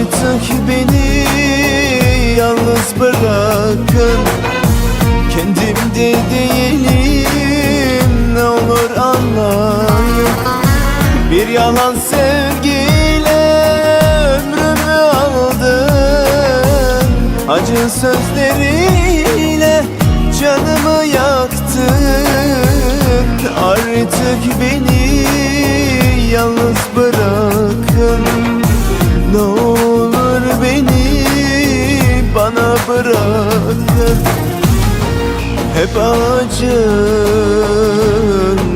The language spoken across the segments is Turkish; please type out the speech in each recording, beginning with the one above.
artık beni yalnız bırakın. Kendimde değilim ne olur anlayın. Bir yalan sevgiyle ömrümü aldın. Acı sözleriyle canımı yaktın. Artık beni yalnız bırakın. Bana bırakın. Hep acın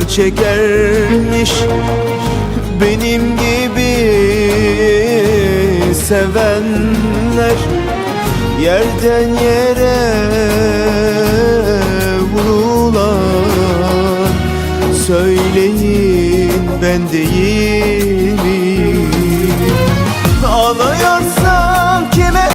çekermiş. Benim gibi sevenler Yerden yere vurulan. Söyleyin ben değil